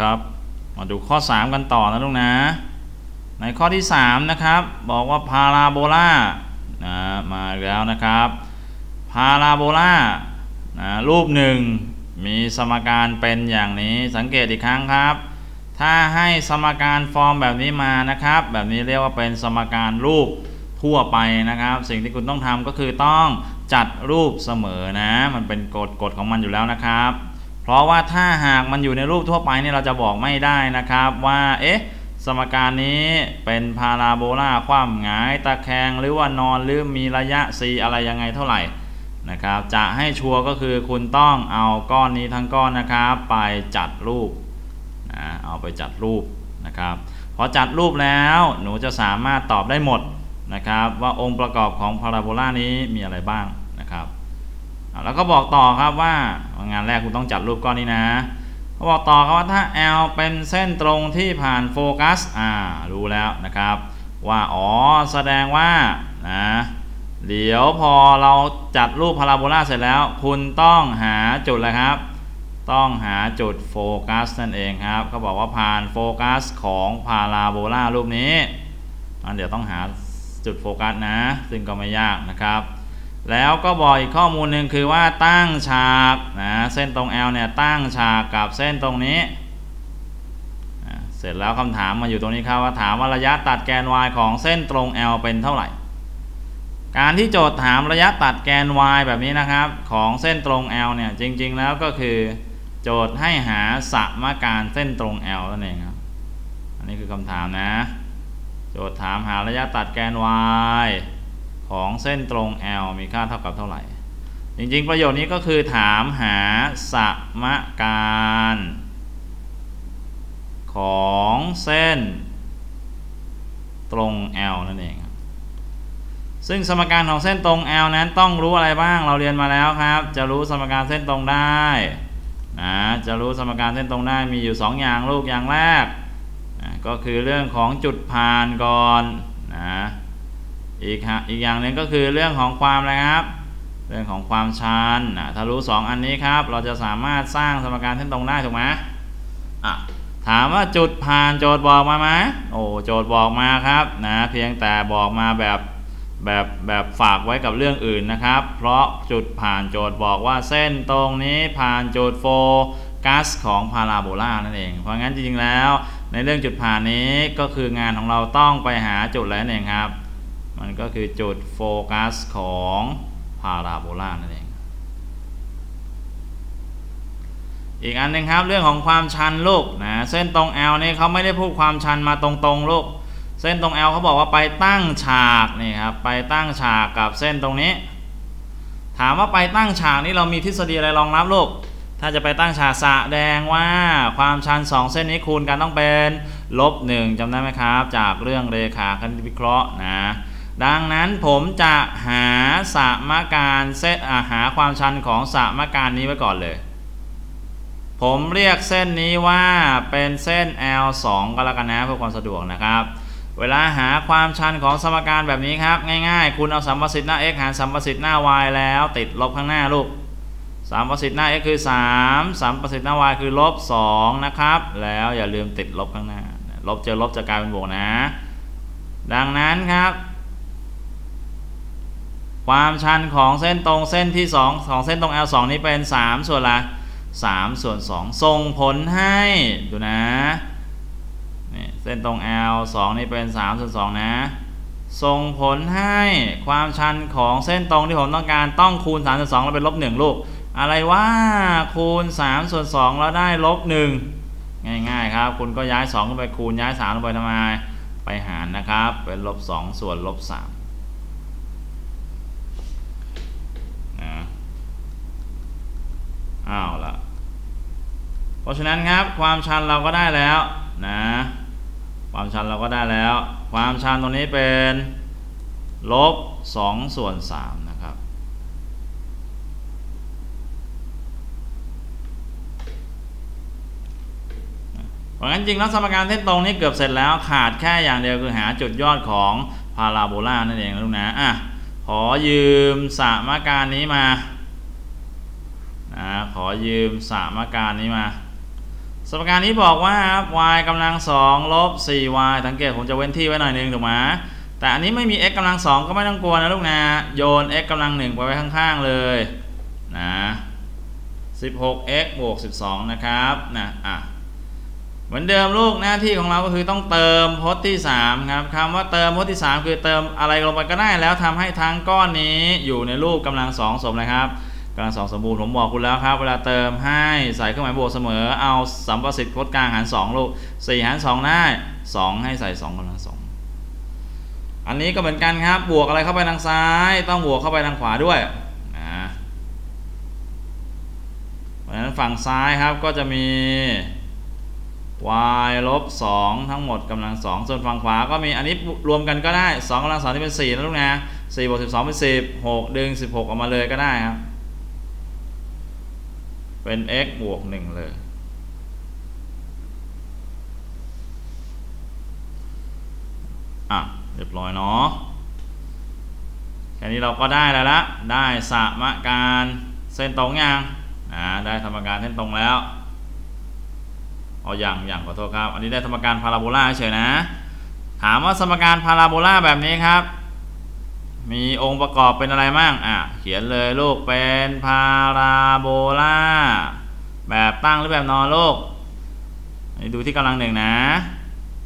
ครับ มาดูข้อ 3 กันต่อนะลูกนะ ในข้อที่ 3 นะครับ บอกว่าพาราโบลานะมาแล้วนะครับพาราโบลานะรูปหนึ่งมีสมการเป็นอย่างนี้สังเกตอีกครั้งครับ ถ้าให้สมการฟอร์มแบบนี้มานะครับ แบบนี้เรียกว่าเป็นสมการรูปทั่วไปนะครับ สิ่งที่คุณต้องทำก็คือต้องจัดรูปเสมอนะ มันเป็นกฎกฎของมันอยู่แล้วนะครับ เพราะว่าถ้าหากมันอยู่ในรูปทั่วไปนี่เราจะบอกไม่ได้นะครับว่าเอ๊ะสมการนี้เป็นพาราโบลาคว่ำหงายตะแคงหรือว่านอนหรือมีระยะ c อะไรยังไงเท่าไหร่นะครับจะให้ชัวร์ก็คือคุณต้องเอาก้อนนี้ทั้งก้อนนะครับ ไปจัดรูปนะเอาไปจัดรูปนะครับพอจัดรูปแล้วหนูจะสามารถตอบได้หมดนะครับ ว่าองค์ประกอบของพาราโบลานี้มีอะไรบ้าง แล้วก็บอกต่อครับว่างานแรกคุณต้องจัดรูปก้อนนี้นะเขาบอกต่อครับว่าถ้า L เป็นเส้นตรงที่ผ่านโฟกัสอ่ารู้แล้วนะครับ ว่าอ๋อแสดงว่านะเดี๋ยวพอเราจัดรูปพาราโบลาเสร็จแล้ว คุณต้องหาจุดอะไรครับ ต้องหาจุดโฟกัสนั่นเองครับเขาบอกว่าผ่านโฟกัสของพาราโบลารูปนี้อันเดี๋ยวต้องหาจุดโฟกัสนะ ซึ่งก็ไม่ยากนะครับ แล้วก็บอกอีกข้อมูลหนึ่งคือว่าตั้งฉากนะเส้นตรง L เนี่ยตั้งฉากกับเส้นตรงนี้เสร็จแล้วคำถามมาอยู่ตรงนี้ครับว่าถามว่าระยะตัดแกน y ของเส้นตรง L เป็นเท่าไหร่ การที่โจทย์ถามระยะตัดแกน y แบบนี้นะครับ ของเส้นตรง L เนี่ยจริง ๆ แล้วก็คือโจทย์ให้หาสมการเส้นตรง L นั่นเองครับอันนี้คือคำถามนะ โจทย์ถามหาระยะตัดแกน y ของเส้นตรง L มีค่าเท่ากับเท่าไหร่ จริงๆประโยชน์นี้ก็คือถามหาสมการ ของเส้นตรง L นั่นเอง ซึ่งสมการของเส้นตรง L นั้นต้องรู้อะไรบ้างเราเรียนมาแล้วครับ จะรู้สมการเส้นตรงได้นะจะรู้สมการเส้นตรงได้มีอยู่ 2 อย่างลูกอย่างแรกนะก็คือเรื่องของจุดผ่านก่อนนะ อีกฮะอีกอย่างหนึ่งก็คือเรื่องของความอะไรครับ เรื่องของความชันนะถ้ารู้ 2 อันนี้ครับ เราจะสามารถสร้างสมการเส้นตรงได้ถูกไหมอะถามว่าจุดผ่านโจทย์บอกมาไหมโอ้โจทย์บอกมาครับนะเพียงแต่บอกมาแบบแบบแบบฝากไว้กับเรื่องอื่นนะครับ เพราะจุดผ่านโจทย์บอกว่าเส้นตรงนี้ผ่านโจทย์โฟกัสของพาราโบลานั่นเอง เพราะงั้นจริงๆแล้ว ในเรื่องจุดผ่านนี้ก็คืองานของเราต้องไปหาจุดแล้วเองครับ มันก็คือจุดโฟกัสของพาราโบลานั่นเอง อีกอันหนึ่งครับเรื่องของความชันลูกนะเส้นตรง L นี่เขาไม่ได้พูดความชันมาตรงๆลูกเส้นตรง L เขาบอกว่าไปตั้งฉากนี่ครับไปตั้งฉากกับเส้นตรงนี้ ถามว่าไปตั้งฉากนี่เรามีทฤษฎีอะไรรองรับลูกถ้าจะไปตั้งฉากสะแดงว่าความชัน 2 เส้นนี้คูณกันต้องเป็นลบ1จำได้ไหมครับ จากเรื่องเรขาคณิตวิเคราะห์นะ ดังนั้นผมจะหาสมการเซตหาความชันของสมการนี้ไว้ก่อนเลย ผมเรียกเส้นนี้ว่าเป็นเส้น L2 ก็แล้วกันนะเพื่อความสะดวกนะครับ เวลาหาความชันของสมการแบบนี้ครับ ง่ายๆ คุณเอาสัมประสิทธิ์หน้า x หารสัมประสิทธิ์หน้า y แล้วติดลบข้างหน้าลูกสัมประสิทธิ์หน้า x คือ 3สัมประสิทธิ์หน้า y คือลบ2นะครับ แล้วอย่าลืมติดลบข้างหน้า ลบเจอลบจะกลายเป็นบวกนะ ดังนั้นครับ ความชันของเส้นตรงเส้นที่2ของเส้นตรง L2 นี้เป็น 3 ส่วนละ3ส่วน2ส่งผลให้ดูนะนี่เส้นตรง L2 นี่เป็น3ส่วน2นะส่งผลให้ความชันของเส้นตรงที่ผมต้องการต้องคูณ3ส่วน2แล้วเป็นลบ1ลูก อะไรว่าคูณ3ส่วน2แล้วได้ลบ1ง่ายๆครับ คุณก็ย้าย2ขึ้นไปคูณย้าย3ลงไปทำไมไปหารนะครับ เป็นลบ2ส่วนลบ3 อ้าวละเพราะฉะนั้นครับความชันเราก็ได้แล้วนะความชันเราก็ได้แล้ว ความชันตรงนี้เป็นลบ2ส่วน3นะครับ เพราะงั้นจริงแล้วสมการเส้นตรงนี้เกือบเสร็จแล้วขาดแค่อย่างเดียวคือหาจุดยอดของพาราโบลานั่นเองลูกนะอะขอยืมสมการนี้มา นะขอยืมสมการนี้มาสมการนี้บอกว่าครับ y กำลัง2ลบ 4y สังเกตผมจะเว้นที่ไว้หน่อยนึงถูกไหมแต่อันนี้ไม่มี x กำลัง2ก็ไม่ต้องกลัวนะลูกนะโยน x กำลัง1ไปไว้ข้างๆเลยนะ 16x บวก 12 นะครับนะอะเหมือนเดิมลูกหน้าที่ของเราก็คือต้องเติมพจน์ที่ 3 ครับคำว่าเติมพจน์ที่ 3 คือเติมอะไรลงไปก็ได้แล้วทำให้ทั้งก้อนนี้อยู่ในรูปกำลังสองสมนะครับ กำลังสองสมบูรณ์ผมบอกคุณแล้วครับ เวลาเติมให้ใส่เครื่องหมายบวกเสมอ เอาสัมประสิทธิ์พจน์กลางหาร2ลูก4หาร2ได้2 ให้ใส่2กำลังสองอันนี้ก็เหมือนกันครับบวกอะไรเข้าไปทางซ้าย ต้องบวกเข้าไปทางขวาด้วยนะเพราะฉะนั้นฝั่งซ้ายครับก็จะมี y ลบ2ทั้งหมดกำลัง2ส่วนฝั่งขวาก็มีอันนี้รวมกันก็ได้2กำลัง2ที่เป็น4นะลูกนะ4บวก12เป็น10 6ดึง 16 ออกมาเลยก็ได้ครับ เป็น x บวก 1 เลย อะ เรียบร้อยเนาะแค่นี้เราก็ได้แล้วละได้สมการเส้นตรงยังอ่าได้สมการเส้นตรงแล้วเอาอย่างอย่างขอโทษครับ อันนี้ได้สมการพาราโบลาเฉยนะ ถามว่าสมการพาราโบลาแบบนี้ครับ มีองค์ประกอบเป็นอะไรบ้างอะเขียนเลยลูกเป็นพาราโบลาแบบตั้งหรือแบบนอนลูกดูที่กำลังหนึ่งนะ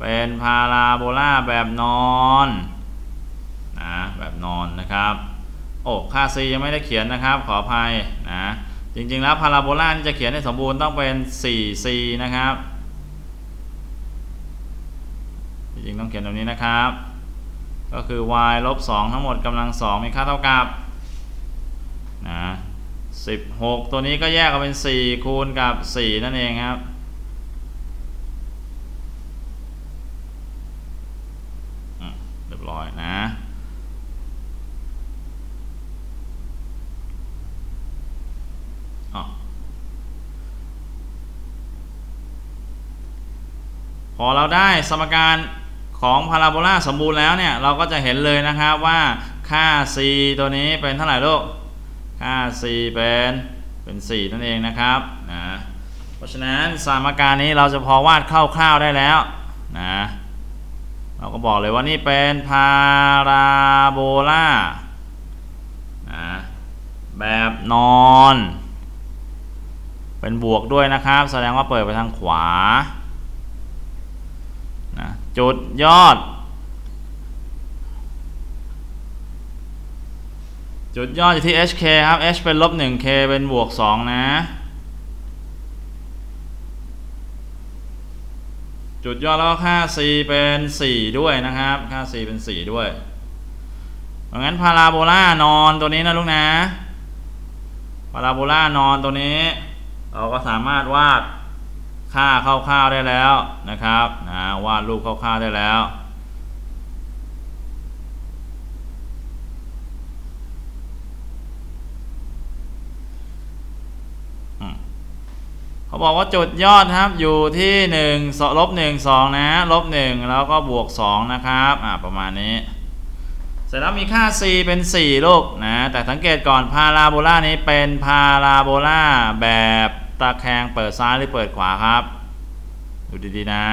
เป็นพาราโบลาแบบนอนนะแบบนอนนะครับโอ้ค่า c ยังไม่ได้เขียนนะครับ ขออภัยนะจริงๆแล้วพาราโบลาที่จะเขียนให้สมบูรณ์ต้องเป็น 4c นะครับ จริงๆต้องเขียนตรงนี้นะครับ ก็คือ y ลบ2ทั้งหมดกำลัง2มีค่าเท่ากับนะ16 ตัวนี้ก็แยกออกเป็น 4 คูณกับ 4 นั่นเองครับเรียบร้อยนะพอเราได้สมการ ของพาราโบลาสมบูรณ์แล้วเนี่ยเราก็จะเห็นเลยนะครับว่าค่า c ตัวนี้เป็นเท่าไหร่ลูกค่า c เป็นเป็น 4 นั่นเองนะครับนะเพราะฉะนั้นสมการนี้เราจะพอวาดคร่าวๆได้แล้วนะเราก็บอกเลยว่านี่เป็นพาราโบลานะแบบนอน เป็นบวกด้วยนะครับ แสดงว่าเปิดไปทางขวา จุดยอด จุดยอดอยู่ที่ hk ครับ h เป็นลบ 1k เป็นบวก 2 นะ จุดยอดแล้วค่า c เป็น 4 ด้วยนะครับ ค่า c เป็น 4 ด้วยเพราะงั้นพาราโบลานอนตัวนี้นะลูกนะ พาราโบลานอนตัวนี้ เราก็สามารถวาด ค่าคร่าวๆได้แล้วนะครับนะวาดรูปคร่าวๆได้แล้วเขาบอกว่าจุดยอดครับอยู่ที่1ลบ1 2นะลบ1แล้วก็บวก 2 นะครับอ่าประมาณนี้ เสร็จแล้วมีค่า c เป็น4ลูกนะแต่สังเกตก่อนพาราโบลานี้เป็นพาราโบลาแบบ ตะแคงเปิดซ้ายหรือเปิดขวาครับ ดูดีๆนะ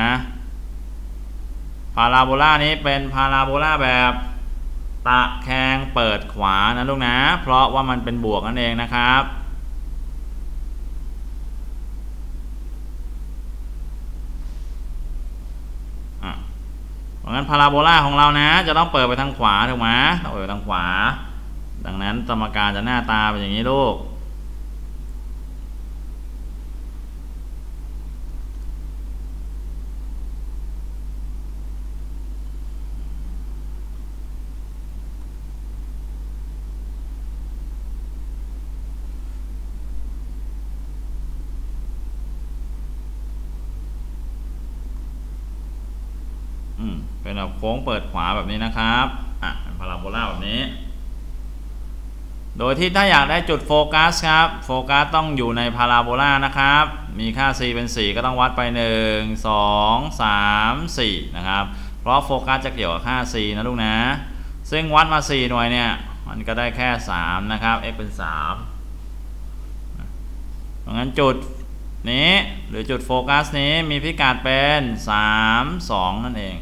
พาราโบลานี้เป็นพาราโบลาแบบตะแคงเปิดขวานะลูกนะ เพราะว่ามันเป็นบวกนั่นเองนะครับเพราะงั้นพาราโบลาของเรานะ จะต้องเปิดไปทางขวาถูกไหมต้องเปิดไปทางขวา ดังนั้นสมการจะหน้าตาเป็นอย่างนี้ลูก เป็นแบบโค้งเปิดขวาแบบนี้นะครับอะพาราโบลาแบบนี้ โดยที่ถ้าอยากได้จุดโฟกัสครับโฟกัสต้องอยู่ในพาราโบลานะครับ มีค่า c เป็น 4 ก็ต้องวัดไป 1 2 3 4 นะครับ เพราะโฟกัสจะเกี่ยวกับค่า c นะลูกนะ ซึ่งวัดมา 4 หน่วยเนี่ย มันก็ได้แค่ 3 นะครับ x เป็น3เพราะงั้นจุดนี้หรือจุดโฟกัสนี้มีพิกัดเป็น 3 2 นั่นเอง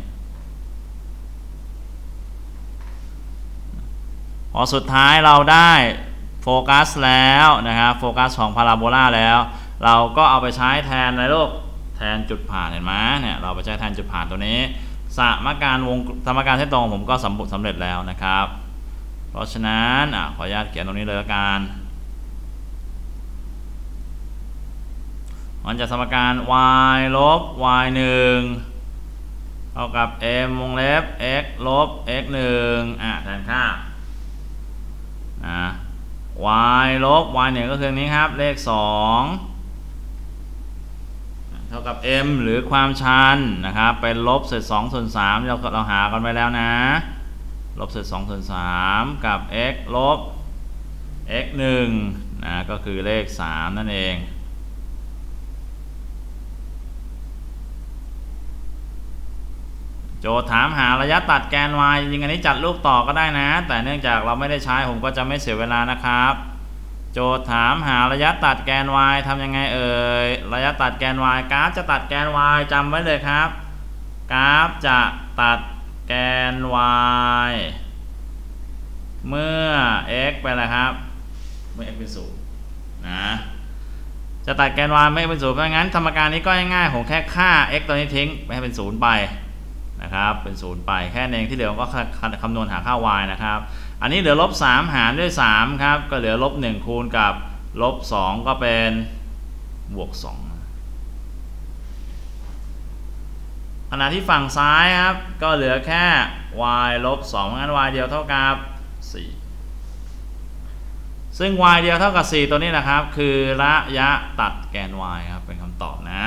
อสุดท้ายเราได้โฟกัสแล้วนะครับโฟกัสของพาราโบลาแล้ว เราก็เอาไปใช้แทนในโลกแทนจุดผ่านเห็นไหมเนี่ยเราไปใช้แทนจุดผ่านตัวนี้สมการวงสมการเส้นตรงผมก็สำสำเร็จแล้วนะครับ เพราะฉะนั้นอขออนุญาตเขียนตรงนี้เลยละกันมันจะสมการ y ลบ y 1เท่ากับ m วงเล็บ x ลบ x 1อะแทนค่า นะ y ลบ y เนี่ยก็คือนี้ครับ เลข 2 เท่ากับ m หรือความชันนะครับ เป็นลบเศษ2ส่วน3เราเราหากันไปแล้วนะ ลบเศษ2ส่วน3กับ x ลบ x 1นะ ก็คือเลข 3 นั่นเอง จทย์ถามหาระยะตัดแกน y จริงอันนี้จัดลูกต่อก็ได้นะ แต่เนื่องจากเราไม่ได้ใช้ผมก็จะไม่เสียเวลานะครับ โจทย์ถามหาระยะตัดแกน y ทำยังไงเอ่ยระยะตัดแกน y กราฟจะตัดแกน y จำไว้เลยครับ กราฟจะตัดแกน y เมื่อ x ไปแล้วครับ เมื่อ x เป็นศูนย์นะจะตัดแกน y ไม่เป็นศูนย์เพราะงั้นสมการนี้ก็ง่ายๆผมแค่ค่า x ตัวนี้ทิ้งไม่ให้เป็นศูนย์ไป นะครับเป็นศูนย์ไปแค่นั้นเองที่เหลือก็คำนวณหาค่า y นะครับ อันนี้เหลือลบ3หารด้วย3ครับก็เหลือลบ1คูณกับลบ2ก็เป็นบวก2ขณะที่ฝั่งซ้ายครับ ก็เหลือแค่ y ลบ2งั้น y เดียวเท่ากับ 4 ซึ่ง y เดียวเท่ากับ 4 ตัวนี้นะครับ คือระยะตัดแกน y ครับ เป็นคำตอบนะ